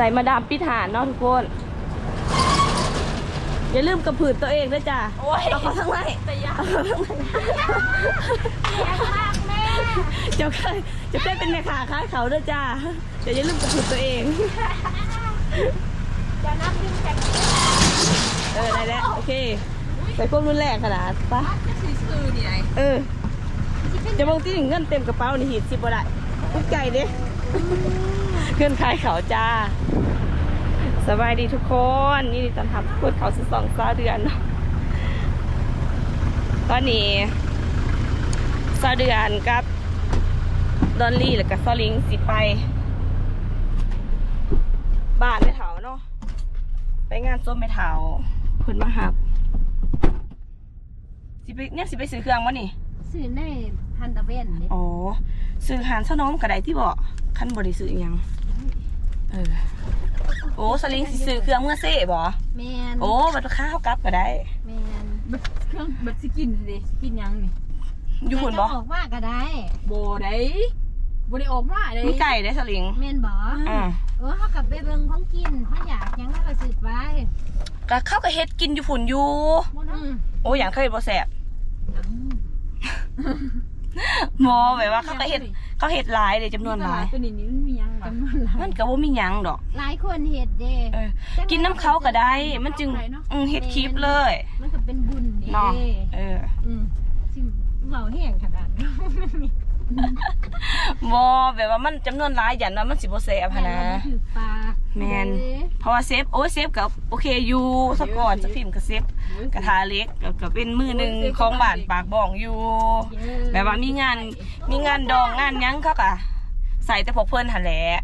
ใส่มาดามพิธานเนาะทุกคน อย่าลืมกระผืดตัวเองด้วยจ้ะโอ้ยเอาเขาทั้งไล่แต่ยากเอาเขาทั้งไล่แย่มากแม่เจ้าเคยเจะเคยเป็นแม่ค้าค้ายเขาด้วยจ้าเดี๋ยวอย่าลืมกระผืดตัวเอง จะนับดึงแต่งเออได้แล้วโอเค ใส่พวกรุ่นแรกขนาดปะจะซื้อซื้อนี่ไงเออ จะมองที่เงินเต็มกระเป๋านี่หีดสิบบ่ได้ทุกใจเด้ เงินขายเขาจ้า สบายดีทุกคนนี่ตอนทำพูดเขาสิสองสาเดือนเนาะตอนนี้สาเดือนกับดอนลี่แล้วก็ซอลิงสิไป บ้านไม่เถาเนาะไปงานส้มไม่เถาเพิ่นมาหับสิไปเนี่ยสิไปซื้อเครื่องวะนี่ซื้อในพันตะเวนนี่อ๋อซื้อหานซะน้องกระไดที่บอกขั้นบริซื้ออิหยัง เออ โอ้สลิงสิซื้อเครื่องเมื่อเซ่บ่แมนโอ้บัตรข้าวกลับก็ได้ แมนแบบเครื่องแบบสิกินสิสิกินหยังนี่อยู่หุ่นบ่แต่จะออกว่าก็ได้ โบได้โบได้ออกมาเลยมีไก่ได้สลิงแมนบ่อ่าเออเขากลับไปเบิ่งของกินเขาอยากหยังเขาก็ซื้อไปก็เข้าวกับเฮ็ดกินอยู่ฝุ่นอยู่ อืมโอ้อย่างเคยบ่แสบ หมอแบบว่าเขาก็เฮ็ดเขาเฮ็ดหลายเลยจำนวนหลาย ตัวนี้นี่มันมีหยังวะจำนวนหลายมันก็บ่มีหยังดอก หลายคนเฮ็ดเด้เออ กินน้ำเขาก็ได้ มันจึงอืมเฮ็ดคลิปเลยมันก็เป็นบุญเด้เนาะเออ อืมสิเว้าแห้งขนาดนั้น บอแบบว่ามันจำนวนหลายอย่างว่ามันสิบ่แซ่บหั้นนะ ถือปลาแม่นเพราะว่าเซฟโอ้ยเซฟกับโอเคอยู่สก่อนจะฟิล์มกับเซฟกระทาเล็กก็ก็เป็นมือหนึ่งของบ้านปากบ่องอยู่แบบว่ามีงานมีงานดองงานหยังเขาก็ใส่แต่พวกเพิ่นหันแหละ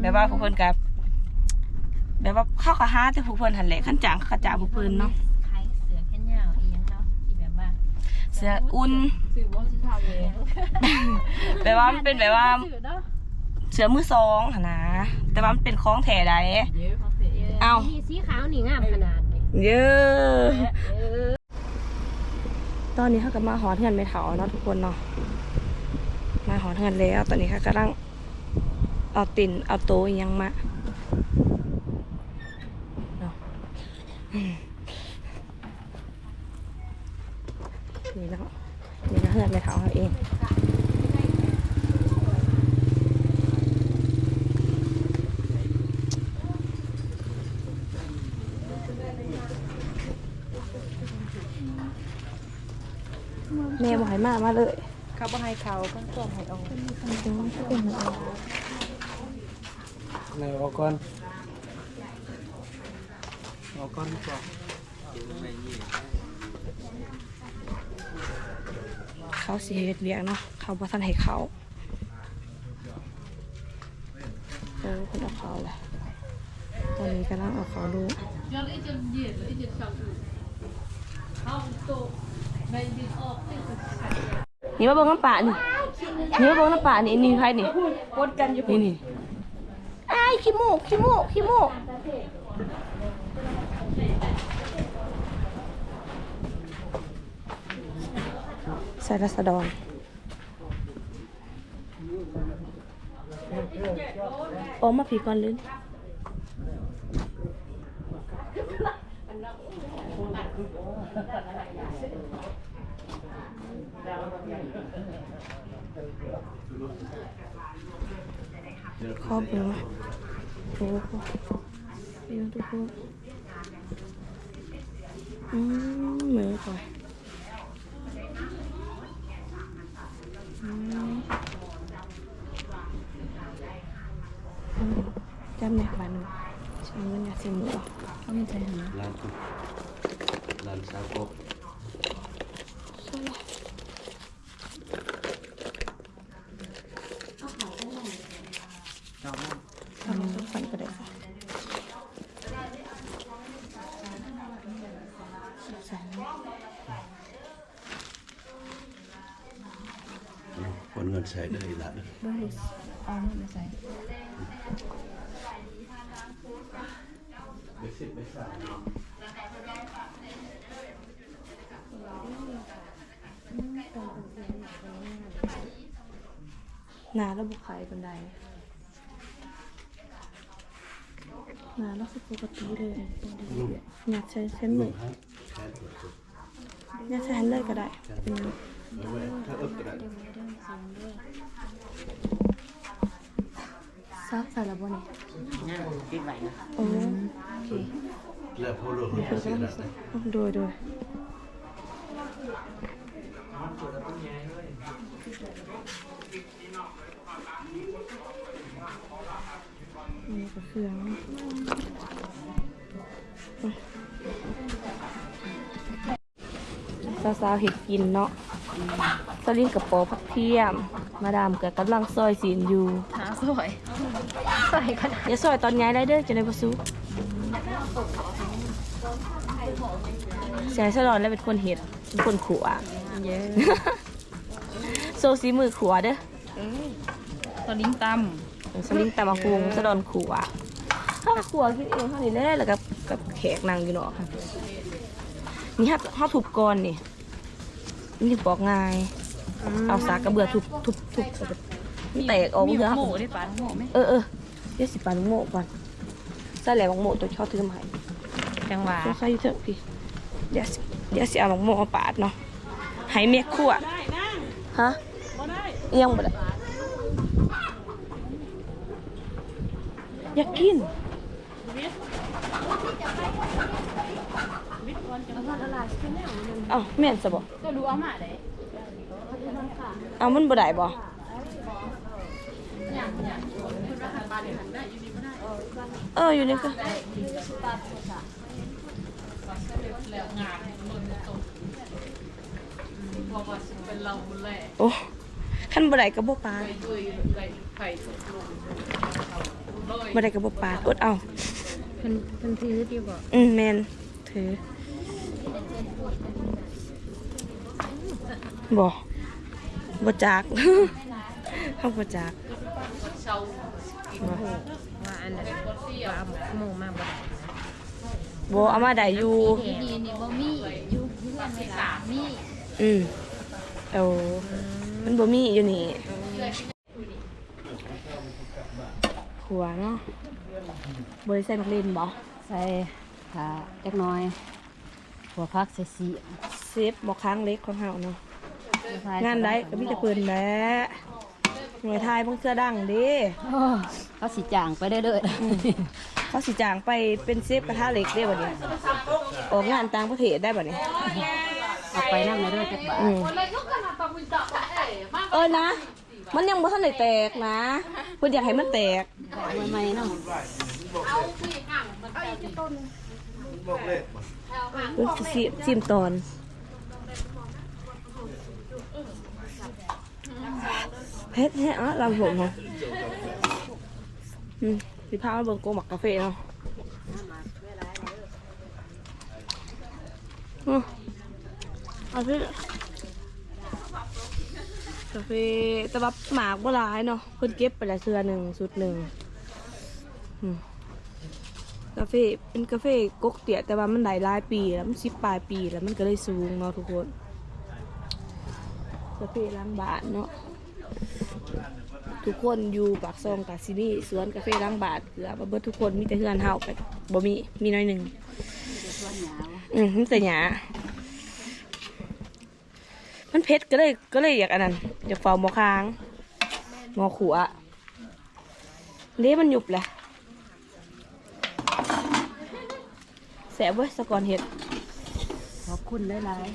แบบว่าพวกเพิ่นกับแบบว่าเข้ากับหาแต่พวกเพิ่นหันแหละขั้นจางเขาก็จ่าพวกเพิ่นเนาะ เสื้ออุ่นซื้อบ่สิทาเลยแบบว่ามันเป็นแบบว่าซื้อเนาะเสื้อมือสองหันนะแต่ว่ามันเป็นของแท้ใดเยอะของเสียเอ้านี่สีขาวนี่งามขนาดนี้เยอะเออตอนนี้เขาก็มาหอเทือนไม่เถาเนาะทุกคนเนาะมาหอเทือนแล้ว ตอนนี้เขากำลังเอาตินเอาโตะอิหยังมาเนาะอืม นี่เนาะนี่นะเฮือนไม่เถาเขาเองแม่บอกให้มามาเลยเขาบ่ให้เขาก็ต้มให้ออกไหนออกก่อนออกก่อนดีกว่า เขาสิเฮ็ดเวียกเนาะเขาบ่ทันให้เขาเออคนเอาเขาแหละตอนนี้กำลังเอาเขาดูนี่มาเบิ่งน้ำป่านี่นี่มาเบิ่งน้ำป่านี่นี่ใครนี่กดกันอยู่นี่นี่ไอ้ายขี้มูกขี้มูกขี้มูก ส่รัศดรโอ้มาผีก่อนลืนขอบเบอร์โอ้โหเดี๋ยวทุกคนอืมมือก่อนอืมอืมจำเนี่ยบานหนึ่งใช้เงินยาเสียหมูอะ เขาไม่ใจหาร้านกุร้านซาโกบ ทำทุกคนก็ได้ค่ะใส่คนเงินใช้ได้ละบ่รู้เอาเงินาใส่ไม่สิบไม่สามหนาระบบขายบันไดนาเราคือปกติเลยอยากใช้เส้นหลูนึ่กงอยากใช้อันเลยก็ได้เป็นถ้าเอิบก็ได้ ซักใส่ละบ่นี่โอ้แล้วพอเราเห็นเสียแล้วนะโดยโดยนี่ก็เครื่องสาวๆเห็ดกินเนาะสลินกับโปอพักเทียม มาดามกับกำลังซอยสีนอยู่หาสวย สวยขนาดอย่าซอยตอนย้ายได้เด้อจะได้บ่ซุเสียสลอนแล้วเป็นคนเห็ดเป็นคนขัวเยอะโซซีมือขัวเด้อตอนลิ้งตสลิงตามมาพุงสลอนขัวถ้าขัวกินเองเท่านี้แหละแล้วกับกับแขกนางอยู่เนาะค่ะนี่ฮับฮับทุบก่อนนี่นี่จะบอกง่ายเอาสากกระเบือทุบทุบทุบมันแตกออกมีเบือหมูได้ปลาหมูไหมเออเออ เดี๋ยวสิปาลูกโม่ก่อนใส่แหลมของโม่ตัวชอบถือมาให้จังหวะสงสัยอยู่เถอะพี่เดี๋ยวสิเดี๋ยวสิเอาหมกโมมาปาดเนาะให้เมียคั่วฮะเอียงบ่ได้อยากกินเอ้าแม่นซะบ่ก็ดูเอามาได้เอามันบ่ได้บ่ เอออยู่นี่ก็โอ้ขั้นบ่ได้ก็บ่ปาดบ่ได้ก็บ่ปาดอดเอาเพิ่นเพิ่นถือดีบ่อืมแม่นถือบ่บ่จักเฮาบ่จักบ่ ว่าอันนั้นว่าเอาหมูมาบ่ได้บ่เอามาได้อยู่นี่นี่บ่มีอยู่เพื่อนเวลามีอืมเอามันบ่มีอยู่นี่หัวเนาะบ่ได้ใส่มักเล่นบ่ใส่ขาจักหน่อยหัวพักใส่สีเซฟบ่ค้างเล็กของเฮาเนาะงานได้ก็มีแต่เพิ่นแหละหน่วยทายพงเสื้อดังเด้ เขาสิจ่างไปเรื่อยเขาสิจ้างไปเป็นเซฟกระทะเหล็กได้บัดนี้ออกงานต่างประเทศได้บัดนี้ๆเอาไปนั่งในเรื่อยจักบาทอืมเออนะ มันยังบ่ทันได้แตกนะเพิ่นอยากให้มันแตกใหม่ๆเนาะเพิ่นสิซิซิมตอนเผ็ดแฮะอะลำผมเนาะ อืมสิพามาเบิ่งโกหมักกาแฟเนาะอืมเอาพี่กาแฟแต่ว่าหมากบ่หลายเนาะเพิ่นเก็บไปและเทื่อหนึ่งสุดหนึ่งกาแฟเป็นกาแฟก๊กเตี้ยแต่ว่ามันได้หลายปีแล้วมันสิบปลายปีแล้วมันก็เลยสูงเนาะทุกคนกาแฟล้างบาทเนาะ ทุกคนอยู่ปากซองกาซิมีสวนกาแฟล้างบาทเกือบว่าเบิดทุกคนมีแต่เฮือนเฮาไปบ่มีมีน้อยหนึ่งอืมมีแต่หยามันเผ็ดก็เลยก็เลยอยากอันนั้นอยากเฝ้าหมอค้างหมอขัวเละมันหยุบแหละแสบเว้ยสะกอนเห็ดขอบคุณหลาย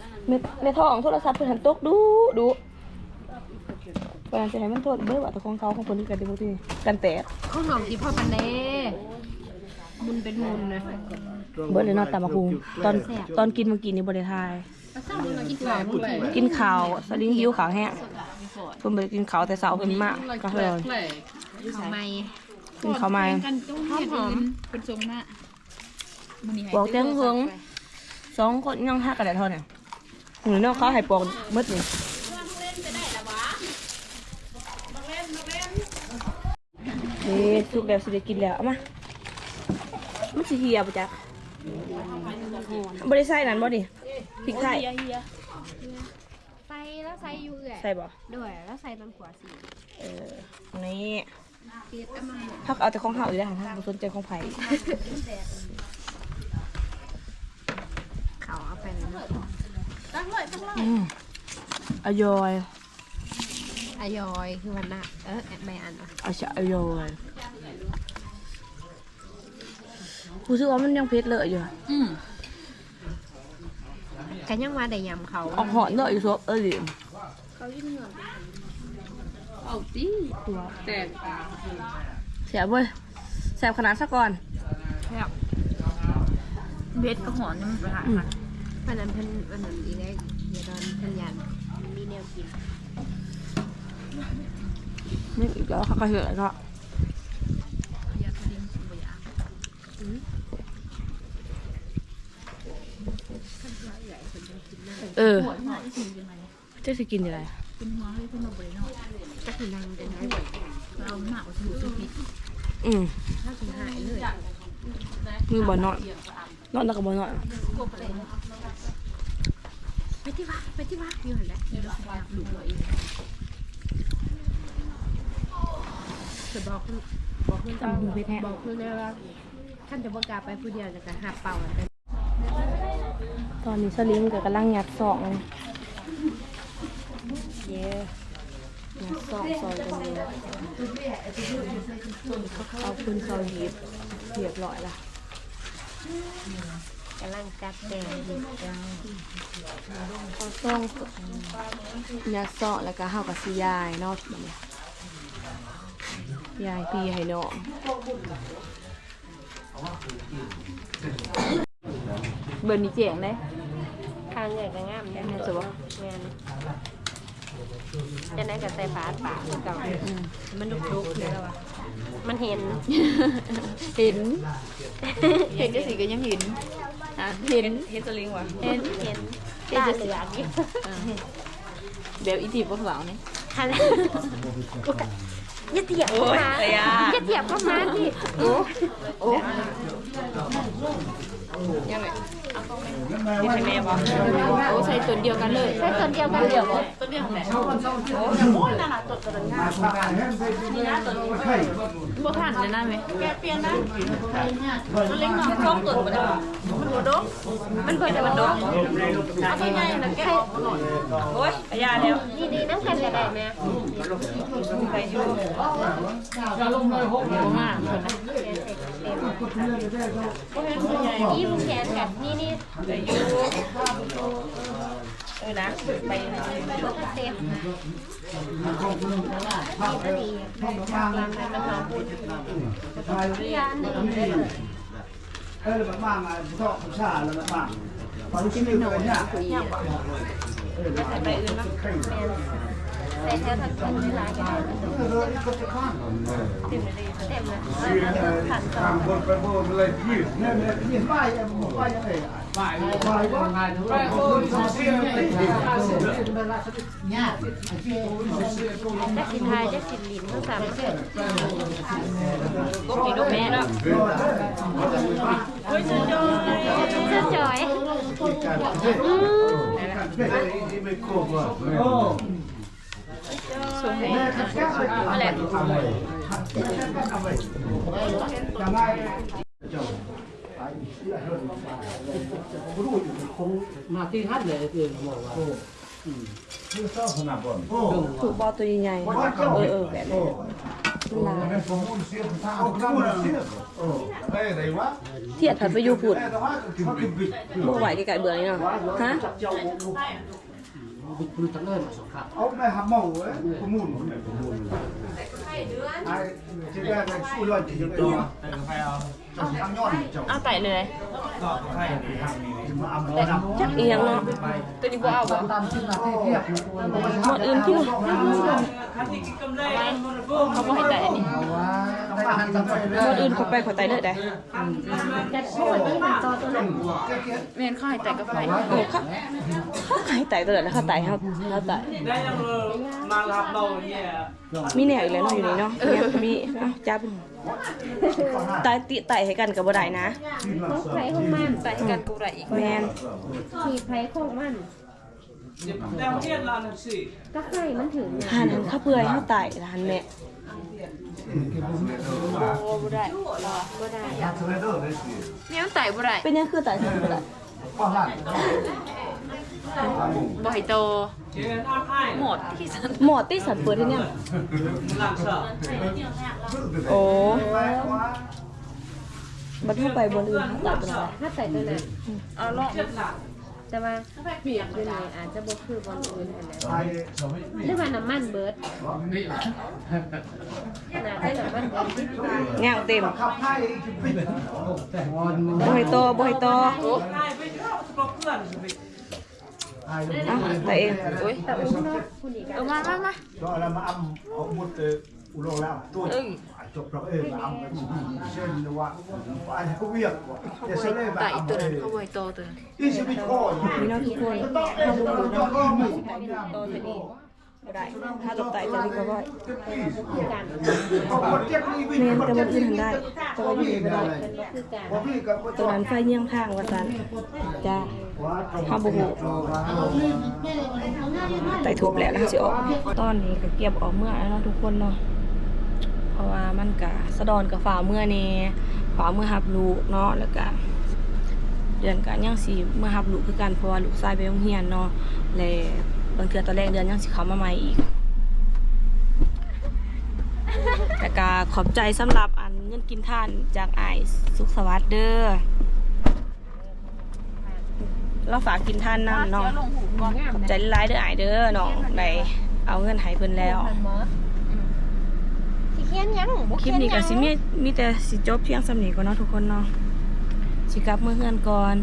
เม็ดเม็ดทองโทรศัพท์เพิ่นหันตกดูดูเพิ่นจะให้มันโทษเบ้อว่าแต่ของเขาของคนนี้กันเดียวที่กันแตกข้าวหอมสิพ่อปันเด้มุนเป็นมุนนะเบิดเลยเนาะตามมาพุงตอนตอนกินเมื่อกี้นี่บ่ได้ทายกินข้าวมื้อไหร่กินข้าวสลิงหิวข้าวแห้งเพิ่นบ่ได้กินข้าวแต่เช้าเพิ่นมาก็เลยข้าวใหม่กินข้าวใหม่หอมหอมเป็นทรงหน้าบอกเตียงเฮิงสองคนยังฮักกันได้เท่าเนี่ย หนูเนาะเขาให้ปอกหมดนี่เด้สุกแล้วสิได้กินแล้วเอามามันสิเหี่ยบ่จ๊ะบ่ได้ใส่นั่นบ่นี่พริกไทยไปแล้วแล้วใส่อยู่เอื่อยใส่บ่ด้วยแล้วใส่ตอนขวาสีเออนี่ปีดเอามาหมดถ้าเอาแต่ของเฮาอีกแล้วถ้าบ่สนใจของไผเขาเอาไปเลย เนาะอืมอยอยอายอยคือวันน่ะเออใบอันอะเอาชะอยอยรู้สึกว่ามันยังเผ็ดเลยอยู่อะอืมกันยังว่าได้ยำเขาออกหอนเลยอยู่ซบเออดิเอาตีตัวแตกเสียเว้ยแสบขนาดซะก่อน เบ็ดก็หอนนี่มันไปหาอืม วันนั้นเพิ่นวันนั้นอีได้เดี๋ยวตอนเพิ่นยันมีแนวกินนี่อีกแล้วเขาก็เหือแล้วก็อยากกินบ่อยากเออปวดหัวอีสิยังไงเจะสิกินยังไงกินหัวให้ขึ้นมาบ่ได้เนาะก็คือนางเป็นไงเอาหมากว่าถูกสุผิดอืมถ้าสิหายเลยมือบอลนอนนอนแล้วก็บอลนอน ไปที่วัดไปที่วัดอยู่หั่นแหละเดี๋ยวเราอยากดูตัวเองจะบอกเพิ่นบอกเพิ่นจำหูเพชรแท้บอกเพิ่นได้ว่าท่านจะบ่กล้าไปผู้เดียวจะกะหาเป่าอันเป็นตอนนี้สลิมกับกำลังยัดสองเย้ยัดสองซอยกันเลยเอาขึ้นซอยยิบเรียบร้อยละ กำลังจัดแต่งอยู่เอาซ่องยัดสองแล้วก็เฮากับสิยายเนอกแบบนี้ยายพี่ให้น้องเบิร์นี่เจ๋งเลยทางใหญ่ก็งามได้สวยแม่นจะได้กับใส่ฝาดปากคือเก่ามันดุกๆเลยแล้วว่ะมันเห็น เห็น เห็นจะสิก็ยังเห็น อะเห็นเห็นสลิงวะเห็นเห็นตาเหลืองอยู่แบบอีทีพวกเราเนี่ยคันอย่าเถียบโอ้เข้ายมาแต่ยาอย่าเถียบเข้ามาดิโอ้โอ้ยังไงนี่ ใช่แม่ปะโอ้ใส่ตัวเดียวกันเลยใช่ตัวเดียวกันเดียวตัวเดียวแหละบ่ผ่านเลยนะแม่แกเปลี่ยนนะมันเล็กน้อยท้องตัวบ่ได้มันบ่ดกมันเพิ่นจะมันดกเอาตัวใหญ่นะแกโอ้ยแต่ยาแล้วนี่ดีน้ำกันจะได้ไหมไปอยู่บ่ มาเพิ่นนะยิ้มแขนกับนี่นี่ไปอยู่เออนะไปตัวเต็มนี่ก็ดีพี่ยันเออแบบมามาชอบชาแล้วแบบมาพอรู้ชื่อเลยเนี่ยไปอื่นบ้า งใส่เสื้อทันทีหลายกันเออก็จะข้างเต็มเลยทางบนไปบนเลยยืดเนี่ยเนี่ยยืดป้ายป้ายยังไงป้ายป้ายว่าง่ายทุกคนโอ้ยเสียเลยจะกินไทยจะกินลิ้นทั้งสามเส้นก็กินลูกแม่แล้วเสื้อจอยไม่ค มาที่ฮัทเลยคือบอกว่าถูกบอตัวใหญ่ๆเออเออแบบนี้ลาเทียดผัดไปอยู่ผุดบ่ไหวไก่เบื่อนี่เนาะฮะ คุณตั้งเอิญมาสองครับ เอาไปหาหมอเว้ยขมูลขมูลไอ้ที่แรกสู้รอดจริงๆเลยทำยอด เจ้าเอาไต่เลยมาเอาหมอดำจักเอียงเนาะตัวนี้บ่เอาบ่ตามที่นาที่เทียบหมดอื่นที่เขาบ่ให้ไต่อันนี้ต้องมาหันกันไปเลหมยดอื่นเขาไปขอไตเลยได้แต่พวกนี้มันต่อตัวนั้นแม่นเขาให้ไต่กับไฟโอ้ค่ะเขาไก่ไตตัวแล้วเขาไตเขาเขาไตมีแนวอีกแล้วเนาะอยู่นี่เนาะเนี่ยมีเอ้าจับ ไตติไตให้กันกับบ่ได้นะพวกไผ่ของมันไต่กันกูได้อีกแมนขี่ไผ่ของมันก็ไข่มันถึงเนี่ยหันหันข้าวเปื่อยข้าวไต่หันแม่โอ้บ่ได้ก็ได้เนี่ยมันไต่บ่ได้เป็นยังคือไต่ทำบ่ได้ บ่ให้โต หมดที่สันหมอติสันเปิดที่เนี่ย โอ้บัดเข้าไปบนอื่นเขาไต่เป็นอะไรถ้าใส่ตัวนั้นเอาลองแต่ว่าเปียกอยู่นี่อาจจะบ่คือบอลอื่นหั่นนะหรือว่าน้ำมันเบิดน่าจะน้ำมันเบิดแง่วเต็มขับให้ปิดบ่ให้โตบ่ให้โตโอ้อะแต่เองโอ้ยแต่อุ้มเนาะคุณอีกเอามามามาก็แล้วมาอ้ำเอามุดอุโรงแล้วตัวจบแล้วเอออ้ำเช่นว่าว่าเขาเวียกว่าจะเสด็จแบบต่ตัวนั้นเขาบ่ให้โตตัวนั้นที่ชีวิตข้อพี่น้องทุกคนถ้าบุญบุญน้องโตจะดีได้ถ้าตกไต่จะดีกว่าบ่อยการเขาคนเจ็บนี่วิ่งแม่นแต่บนอื่นหันได้แต่ว่าอยู่นี่ได้เป็นบ่คือการพอพี่กับตัวนั้นไฟเยี่ยงทางว่าซั่นจ้าข้าบ่ฮู้ไต่ทุบแล้วนะสิออกตอนนี้ก็เก็บออกเมื่อแล้วเนาะทุกคนเนาะเพราะว่ามันก็สะดอนกับฝ่าเมื่อนี่ฝ่าเมื่อรับลูกเนาะแล้วก็เดือนกันยังสิเมื่อรับลูกคือกันเพราะว่าลูกชายไปโรงเรียนเนาะและบางเทือตอนแรกเดือนยังสิเขามาใหม่อีกแต่ก็ขอบใจสำหรับอันเงินกินท่านจากไอ้ายสุขสวัสดิ์เด้อ เราฝากกินท่านนำเนาะเสียลงหูก่อนขอบใจหลายๆเด้ออ้ายเด้อน้องได้เอาเงินให้เพิ่นแล้วสิเขียนหยังบ่คลิปนี้ก็สิมีมีแต่สิจบเพียงสำนี้ก่อนเนาะทุกคนเนาะสิกลับเมื่อเฮือนก่อน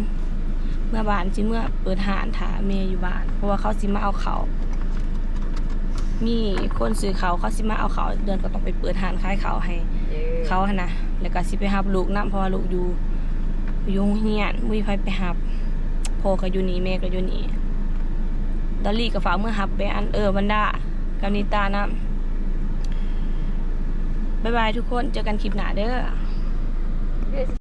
เมื่อบ้านสิเมื่อเปิดหานถาเมย์อยู่บ้าน เพราะว่าเขาสิมาเอาเขาวมีคนซื้อเขาวเขาสิมาเอาเขาวเดือนก็ต้องไปเปิดหานขายเขาวให้ เขาหั้นนะแล้วก็สิไปหับลูกนํเพราะว่าลูกอยู่อยู่โรงเรียนมุ้ยไฟไปหับ พ่อก็อยู่นี่แม่ก็อยู่นี่ดอลลี่กับฝากเมื่อหับไปอันเออวันดากับนิตานะบ๊ายบายทุกคนเจอกันคลิปหน้าเด้อ